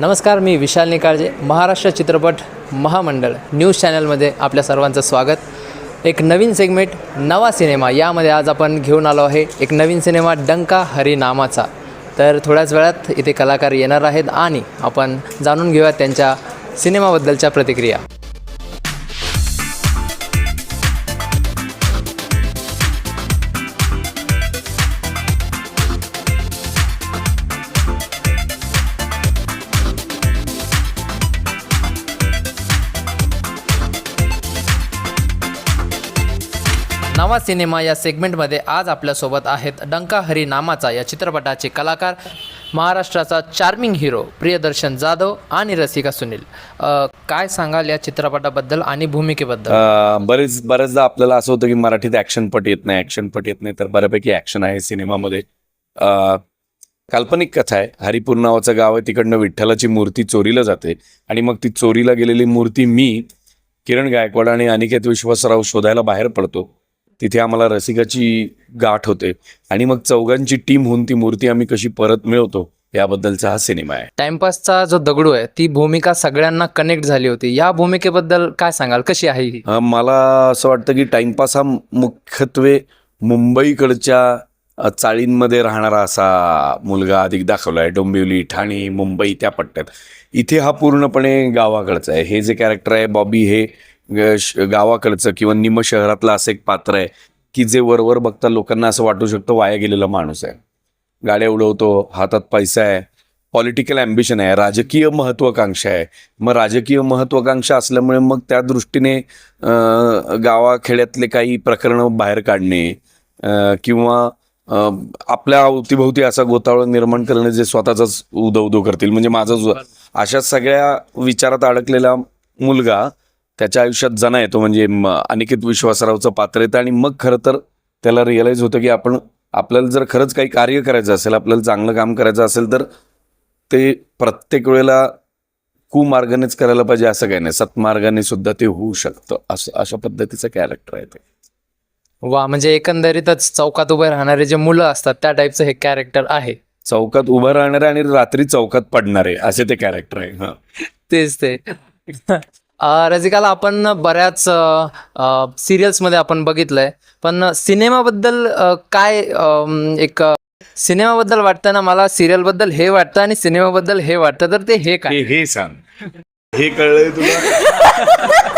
नमस्कार मी विशाल निकाळजे महाराष्ट्र चित्रपट महामंडळ न्यूज चॅनलमध्ये आपल्या सर्वांचं स्वागत. एक नवीन सेगमेंट नवा सिनेमा यामध्ये आज आपण घेऊन आलो आहे एक नवीन सिनेमा डंका हरी नामाचा. तर थोड्याच वेळात इथे कलाकार येणार आहेत आणि आपण जाणून घेऊया त्यांच्या सिनेमाबद्दलच्या प्रतिक्रिया. नवा सिनेमा या सेगमेंटमध्ये आज आपल्यासोबत आहेत डंका हरी नामाचा या चित्रपटाचे कलाकार महाराष्ट्राचा चार्मिंग हिरो प्रियदर्शन जाधव आणि रसिका सुनील. अ, काय सांगाल या चित्रपटाबद्दल आणि भूमिकेबद्दल? अं, बरेच बऱ्याचदा आपल्याला असं होतं की मराठीत ऍक्शन पट येत नाही ऍक्शन पट येत नाही तर बऱ्यापैकी ऍक्शन आहे सिनेमामध्ये. अं, काल्पनिक कथा आहे. हरिपूर नावाचं गाव आहे. तिकडनं विठ्ठलाची मूर्ती चोरीला जाते आणि मग ती चोरीला गेलेली मूर्ती मी किरण गायकवाड आणि अनिकेत विश्वासराव शोधायला बाहेर पडतो. तिथे आम्हाला रसिकाची गाठ होते. आणि मग चौघांची टीम होऊन ती मूर्ती आम्ही कशी परत मिळवतो याबद्दलचा हा सिनेमा आहे. टाइमपासचा जो दगडू आहे ती भूमिका सगळ्यांना कनेक्ट झाली होती. या भूमिकेबद्दल काय सांगाल? कशी आहे ही? अ, मला असं वाटतं की टाइमपास हा मुख्यत्वे मुंबईकडच्या अ, चाळींमध्ये राहणारा असा मुलगा अधिक दाखवला आहे. डोंबिवली ठाणे मुंबई त्या पट्ट्यात. इथे हा पूर्णपणे गावाकडचा आहे. हे जे कॅरेक्टर आहे बॉबी हे गावाकडचं किंवा निम शहरातलं असं एक पात्र आहे की जे वरवर बघता लोकांना असं वाटू शकतं वाया गेलेला माणूस आहे. गाड्या उडवतो हातात पैसा आहे पॉलिटिकल अम्बिशन आहे राजकीय महत्वाकांक्षा आहे. मग राजकीय महत्वाकांक्षा असल्यामुळे मग त्या दृष्टीने गावाखेड्यातले काही प्रकरणं बाहेर काढणे किंवा आपल्या अवतीभोवती असा गोतावळा निर्माण करणे जे स्वतःचाच उदो उदो करतील. म्हणजे माझा अशा सगळ्या विचारात अडकलेला मुलगा त्याच्या आयुष्यात जना येतो म्हणजे अनिकेत विश्वासरावचं पात्र येतं आणि मग खरं तर त्याला रिअलाईज होतं की आपण आपल्याला जर खरंच काही कार्य करायचं असेल आपल्याला चांगलं काम करायचं असेल तर ते प्रत्येक वेळेला कुमार्गानेच करायला पाहिजे असं काही नाही. सत्मार्गाने सुद्धा ते होऊ शकतं. असं अशा पद्धतीचं कॅरेक्टर आहे ते. वा म्हणजे एकंदरीतच चौकात उभे राहणारे जे मुलं असतात त्या टाईपचं हे कॅरेक्टर आहे. चौकात उभं राहणारे आणि रात्री चौकात पडणारे असे ते कॅरेक्टर आहे. हा. तेच ते. अ, रसिकाला आपण बऱ्याच सिरियल्समध्ये आपण बघितलंय. पण सिनेमाबद्दल काय एक सिनेमाबद्दल वाटतं ना मला? सिरियलबद्दल हे वाटतं आणि सिनेमाबद्दल हे वाटतं. तर ते हे काय? हे हे सांग. हे कळलंय तुला?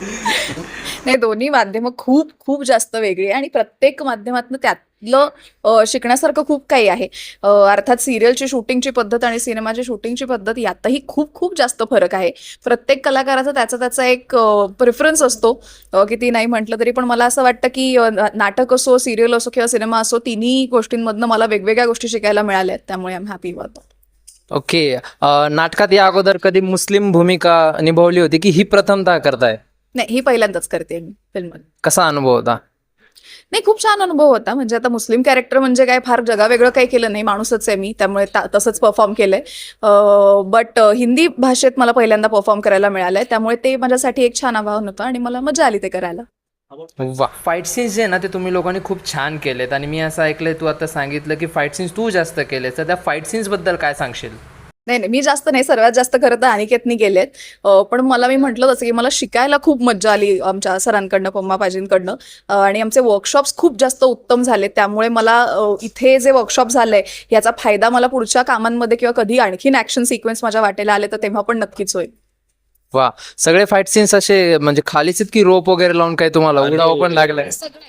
नाही दोन्ही माध्यमं खूप खूप जास्त वेगळी आहे आणि प्रत्येक माध्यमातनं त्यातलं शिकण्यासारखं खूप काही आहे. अर्थात सिरियलची शूटिंगची पद्धत आणि सिनेमाची शूटिंगची पद्धत यातही खूप खूप जास्त फरक आहे. प्रत्येक कलाकाराचा त्याचा त्याचा एक प्रेफरन्स असतो. किती नाही म्हटलं तरी पण मला असं वाटतं की नाटक असो सिरियल असो किंवा सिनेमा असो तिन्ही गोष्टींमधनं मला वेगवेगळ्या गोष्टी शिकायला मिळाल्या आहेत. त्यामुळे आम्ही हॅपी होतो ओके नाटकात या अगोदर कधी मुस्लिम भूमिका निभावली होती की ही प्रथमतः करताय? नाही ही पहिल्यांदाच करते मी फिल्ममध्ये कसा अनुभव होता? नाही खूप छान अनुभव होता. म्हणजे आता मुस्लिम कॅरेक्टर म्हणजे काय फार जगावेगळं काही केलं नाही. माणूसच आहे मी त्यामुळे तसंच परफॉर्म केलंय. बट हिंदी भाषेत मला पहिल्यांदा परफॉर्म करायला मिळालंय. त्यामुळे ते माझ्यासाठी एक छान आव्हान होतं आणि मला मजा आली ते करायला. फाईट सीन्स जे ना ते तुम्ही लोकांनी खूप छान केलेत. आणि मी असं ऐकलंय तू आता सांगितलं की फाईट सीन्स तू जास्त केलेस. तर त्या फाईट सीन्सबद्दल काय सांगशील? नाही नाही मी जास्त नाही सर्वात जास्त खरं तर अनिकेतनी गेलेत अं, पण मला मी म्हटलं तसं की मला शिकायला खूप मज्जा आली आमच्या सरांकडनं पम्मा पाजींकडनं. आणि आमचे वर्कशॉप्स खूप जास्त उत्तम झाले त्यामुळे मला इथे जे वर्कशॉप झालंय याचा फायदा मला पुढच्या कामांमध्ये किंवा कधी आणखीन ऍक्शन सिक्वेन्स माझ्या वाटेला आले तर तेव्हा पण नक्कीच होईल. वा सगळे फाईट सीन्स असे म्हणजे खालीच की रोप वगैरे लावून काही तुम्हाला उडावं पण लागलंय?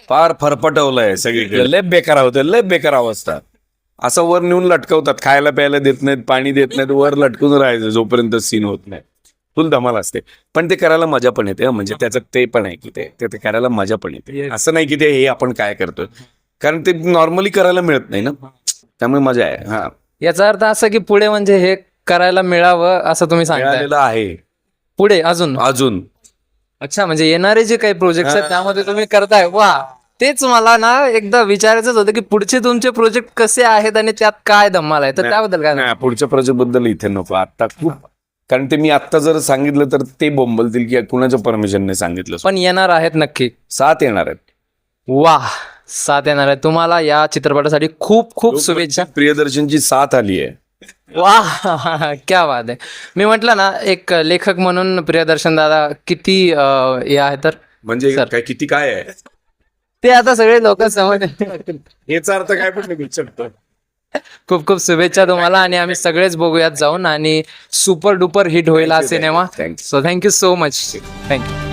फार फरफटवलंय सगळीकडे. लय बेकार होतं लय बेकार अवस्था. असं वर नेऊन लटकवतात. खायला प्यायला देत नाहीत पाणी देत नाहीत वर लटकून राहायचं जोपर्यंत सीन होत नाही. फुल धमाल असते. पण ते करायला मजा पण येते. म्हणजे त्याचं ते पण आहे की ते ते करायला मजा पण येते. असं नाही की ते हे आपण काय करतोय. कारण ते नॉर्मली करायला मिळत नाही ना. त्यामुळे मजा आहे हा. याचा अर्थ असा की पुढे म्हणजे हे करायला मिळावं असं तुम्ही सांगताय. मिळालेलं आहे. पुढे अजून? अजून. अच्छा म्हणजे येणारे जे काही प्रोजेक्ट आहेत. त्यामध्ये तुम्ही करताय. वा! तेच मला ना एकदा विचारायचंच होतं की पुढचे तुमचे प्रोजेक्ट कसे आहेत आणि त्यात काय धमाल आहे? तर. त्याबद्दल काय नाही पुढच्या प्रोजेक्टबद्दल इथे नको. आता खूप कारण ते मी आत्ता जर सांगितलं तर ते बोंबलतील की कुणाच्या परमिशनने सांगितलं पण येणार आहेत नक्की. सात येणार आहेत. वा साथ येणार आहे तुम्हाला या चित्रपटासाठी खूप खूप शुभेच्छा. प्रियदर्शनची साथ आली आहे. वा क्या बात आहे. मी म्हटलं ना एक लेखक म्हणून प्रियदर्शन दादा किती हे आहे तर? म्हणजे. काय किती काय आहे? ते आता सगळे लोक समज याचा अर्थ काय पण निघू शकतो. खूप खूप शुभेच्छा तुम्हाला आणि आम्ही सगळेच बघूयात जाऊन आणि सुपर डुपर हिट होईल हा cinema. So thank you so much thank you